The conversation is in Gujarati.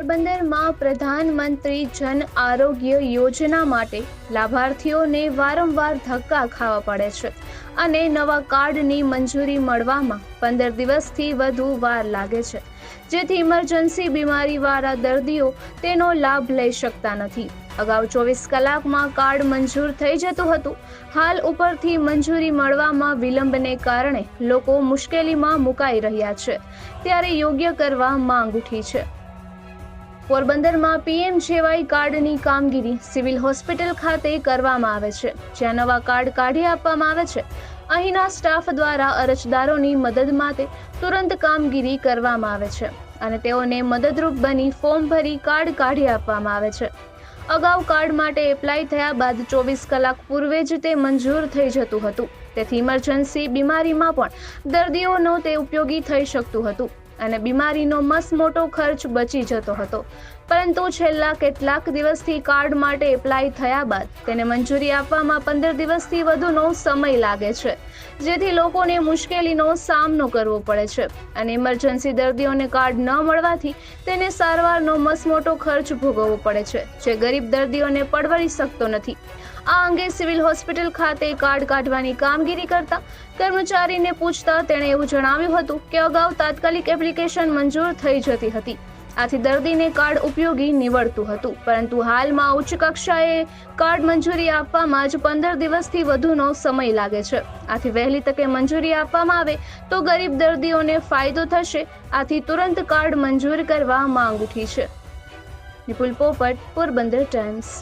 પોરબંદરમાં પ્રધાનમંત્રી જન આરોગ્ય યોજના માટે લાભાર્થીઓને વારંવાર ધક્કા ખાવા પડે છે અને નવા કાર્ડની મંજૂરી મળવામાં પંદર દિવસથી વધુ વાર લાગે છે. જેથી ઇમરજન્સી બીમારીવાળા દર્દીઓ તેનો લાભ લઈ શકતા નથી. અગાઉ ચોવીસ કલાકમાં કાર્ડ મંજૂર થઈ જતું હતું. હાલ ઉપરથી મંજૂરી મળવામાં વિલંબને કારણે લોકો મુશ્કેલીમાં મુકાઈ રહ્યા છે. ત્યારે યોગ્ય કરવા માંગ ઉઠી છે. પોરબંદરમાં પીએમ જેવાય કાર્ડની કામગીરી સિવિલ હોસ્પિટલ ખાતે કરવામાં આવે છે, જ્યાં નવા કાર્ડ કાઢી આપવામાં આવે છે. અહીંના સ્ટાફ દ્વારા અરજદારોની મદદ માટે તુરંત કામગીરી કરવામાં આવે છે અને તેઓને મદદરૂપ બની ફોર્મ ભરી કાર્ડ કાઢી આપવામાં આવે છે. અગાઉ કાર્ડ માટે એપ્લાય થયા બાદ ચોવીસ કલાક પૂર્વે જ તે મંજૂર થઈ જતું હતું. તેથી ઇમરજન્સી બીમારીમાં પણ દર્દીઓનો તે ઉપયોગી થઈ શકતું હતું. અને બીમારીનો મસ મોટો ખર્ચ બચી જતો હતો. પરંતુ છેલ્લા કેટલાક દિવસથી કાર્ડ માટે એપ્લાય થયા બાદ તેને મંજૂરી આપવામાં પંદર દિવસથી વધુનો સમય લાગે છે, જેથી લોકોને મુશ્કેલીનો સામનો કરવો પડે છે. અને ઇમરજન્સી દર્દીઓને કાર્ડ ન મળવાથી તેને સારવારનો મસમોટો ખર્ચ ભોગવવો પડે છે, જે ગરીબ દર્દીઓને પડવડી શકતો નથી. આ અંગે સિવિલ હોસ્પિટલ ખાતે કાર્ડ કાઢવાની કામગીરી કરતા કર્મચારીને પૂછતા તેણે એવું જણાવ્યું હતું કે અગાઉ તાત્કાલિક એપ્લિકેશન મંજૂર થઈ જતી હતી. આથી દર્દીને કાર્ડ ઉપયોગી નીવડતું હતું, પરંતુ હાલમાં ઉચ્ચ કક્ષાએ કાર્ડ મંજૂરી આપવામાં જ પંદર દિવસથી વધુનો સમય લાગે છે. આથી વહેલી તકે મંજૂરી આપવામાં આવે તો ગરીબ દર્દીઓને ફાયદો થશે, આથી તુરંત કાર્ડ મંજૂર કરવા માંગ ઉઠી છે. નિપુલ પોપટ, પોરબંદર ટાઈમ્સ.